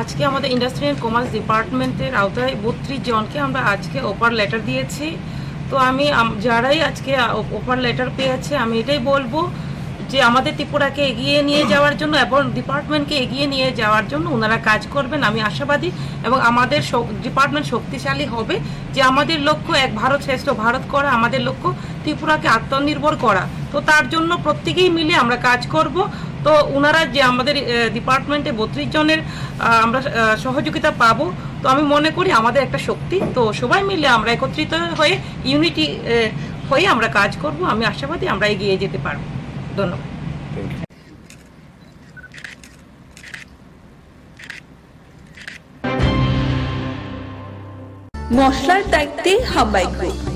আজকে আমাদের industrial commerce ডিপার্টমেন্টের আওতায় বত্রিশ জনকে আমরা আজকে অপার লেটার দিয়েছি। তো আমি যারাই আজকে অপার লেটার পেয়েছে, আমি এটাই বলব যে আমাদের ত্রিপুরাকে এগিয়ে নিয়ে যাওয়ার জন্য এবং ডিপার্টমেন্টকে এগিয়ে নিয়ে যাওয়ার জন্য ওনারা কাজ করবেন, আমি আশাবাদী। এবং আমাদের ডিপার্টমেন্ট শক্তিশালী হবে যে আমাদের লক্ষ্য এক ভারত শ্রেষ্ঠ ভারত করা, আমাদের লক্ষ্য ত্রিপুরাকে আত্মনির্ভর করা। তো তার জন্য প্রত্যেকেই মিলে আমরা কাজ করব। তো ওনারা যে আমাদের ডিপার্টমেন্টে বত্রিশ জনের আমরা সহযোগিতা পাবো। তো আমি মনে করি আমাদের একটা শক্তি। তো সবাই মিলে আমরা একত্রিত হয়ে ইউনিটি হয়ে আমরা কাজ করব। আমি আশাবাদী আমরা এগিয়ে যেতে পারব। ধন্যবাদ। মশলার দায়িত্বে হাম্বাই গ্রুপ।